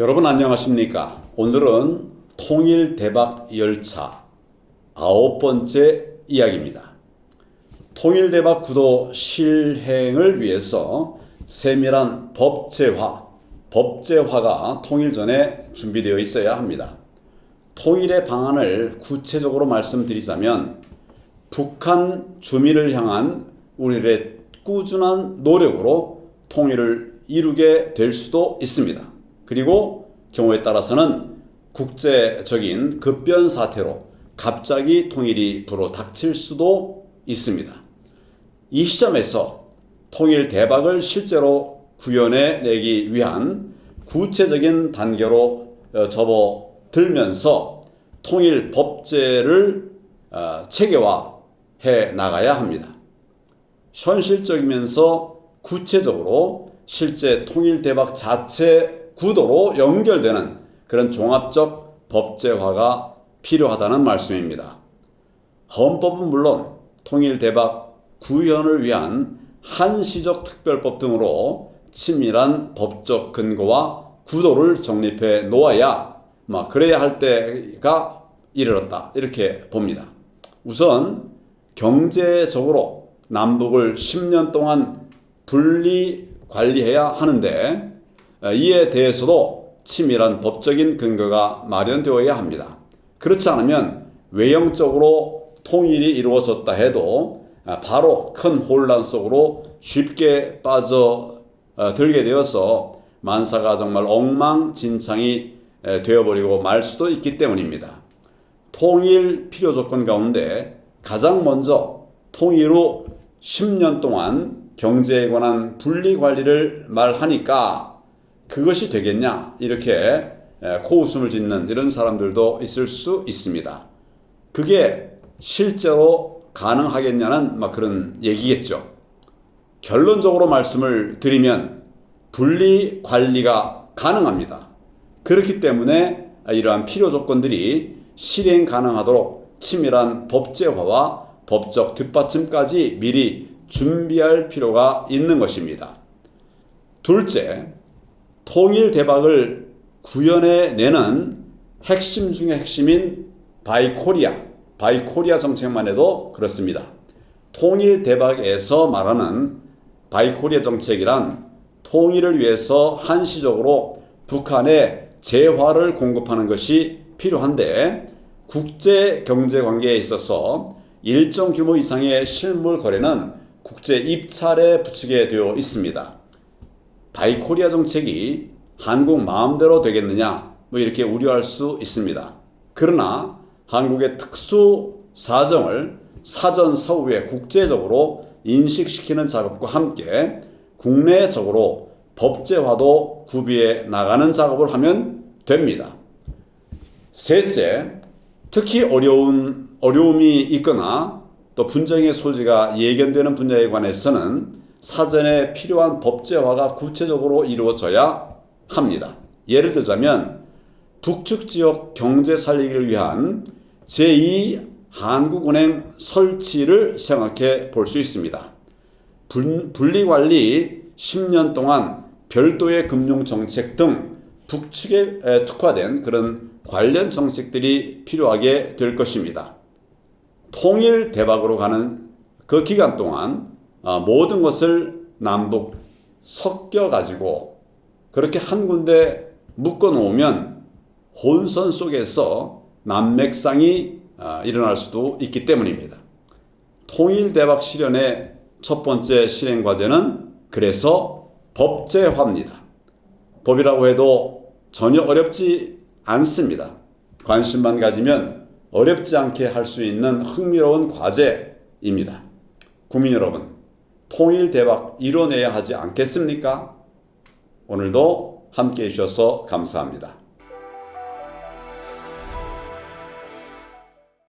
여러분 안녕하십니까? 오늘은 통일 대박 열차 아홉 번째 이야기입니다. 통일 대박 구도 실행을 위해서 세밀한 법제화, 법제화가 통일 전에 준비되어 있어야 합니다. 통일의 방안을 구체적으로 말씀드리자면 북한 주민을 향한 우리들의 꾸준한 노력으로 통일을 이루게 될 수도 있습니다. 그리고 경우에 따라서는 국제적인 급변 사태로 갑자기 통일이 불어닥칠 수도 있습니다. 이 시점에서 통일 대박을 실제로 구현해 내기 위한 구체적인 단계로 어, 접어들면서 통일 법제를 어, 체계화해 나가야 합니다. 현실적이면서 구체적으로 실제 통일 대박 자체 구도로 연결되는 그런 종합적 법제화가 필요하다는 말씀입니다. 헌법은 물론 통일 대박 구현을 위한 한시적 특별법 등으로 친밀한 법적 근거와 구도를 정립해 놓아야 막 그래야 할 때가 이르렀다 이렇게 봅니다. 우선 경제적으로 남북을 10년 동안 분리 관리해야 하는데 어, 이에 대해서도 치밀한 법적인 근거가 마련되어야 합니다. 그렇지 않으면 외형적으로 통일이 이루어졌다 해도 아, 바로 큰 혼란 속으로 쉽게 빠져 어, 들게 되어서 만사가 정말 엉망진창이 에, 되어버리고 말 수도 있기 때문입니다. 통일 필요 조건 가운데 가장 먼저 통일 후 10년 동안 경제에 관한 분리 관리를 말하니까 그것이 되겠냐 이렇게 에, 코웃음을 짓는 이런 사람들도 있을 수 있습니다. 그게 실제로 가능하겠냐는 막 그런 얘기겠죠. 결론적으로 말씀을 드리면 분리 관리가 가능합니다. 그렇기 때문에 이러한 필요 조건들이 실행 가능하도록 치밀한 법제화와 법적 뒷받침까지 미리 준비할 필요가 있는 것입니다. 둘째, 통일 대박을 구현해 내는 핵심 중의 핵심인 바이코리아, 바이코리아 정책만 해도 그렇습니다. 통일 대박에서 말하는 바이코리아 정책이란 통일을 위해서 한시적으로 북한에 재화를 공급하는 것이 필요한데 국제 경제 관계에 있어서 일정 규모 이상의 실물 거래는 국제 입찰에 붙이게 되어 있습니다. 바이코리아 정책이 한국 마음대로 되겠느냐 뭐 이렇게 우려할 수 있습니다. 그러나 한국의 특수 사정을 사전 서후에 국제적으로 인식시키는 작업과 함께 국내적으로 법제화도 구비해 나가는 작업을 하면 됩니다. 셋째, 특히 어려운 어려움이 있거나 또 분쟁의 소지가 예견되는 분야에 관해서는 사전에 필요한 법제화가 구체적으로 이루어져야 합니다. 예를 들자면 북측 지역 경제 살리기를 위한 제2 한국은행 설치를 생각해 볼 수 있습니다. 분리관리 10년 동안 별도의 금융정책 등 북측에 특화된 그런 관련 정책들이 필요하게 될 것입니다. 통일 대박으로 가는 그 기간 동안 아, 모든 것을 남북 섞여 가지고 그렇게 한 군데 묶어 놓으면 혼선 속에서 난맥상이 아, 일어날 수도 있기 때문입니다. 통일 대박 실현의 첫 번째 실행 과제는 그래서 법제화입니다. 법이라고 해도 전혀 어렵지 않습니다. 관심만 가지면 어렵지 않게 할 수 있는 흥미로운 과제입니다. 국민 여러분, 통일 대박 이뤄내야 하지 않겠습니까? 오늘도 함께 해주셔서 감사합니다.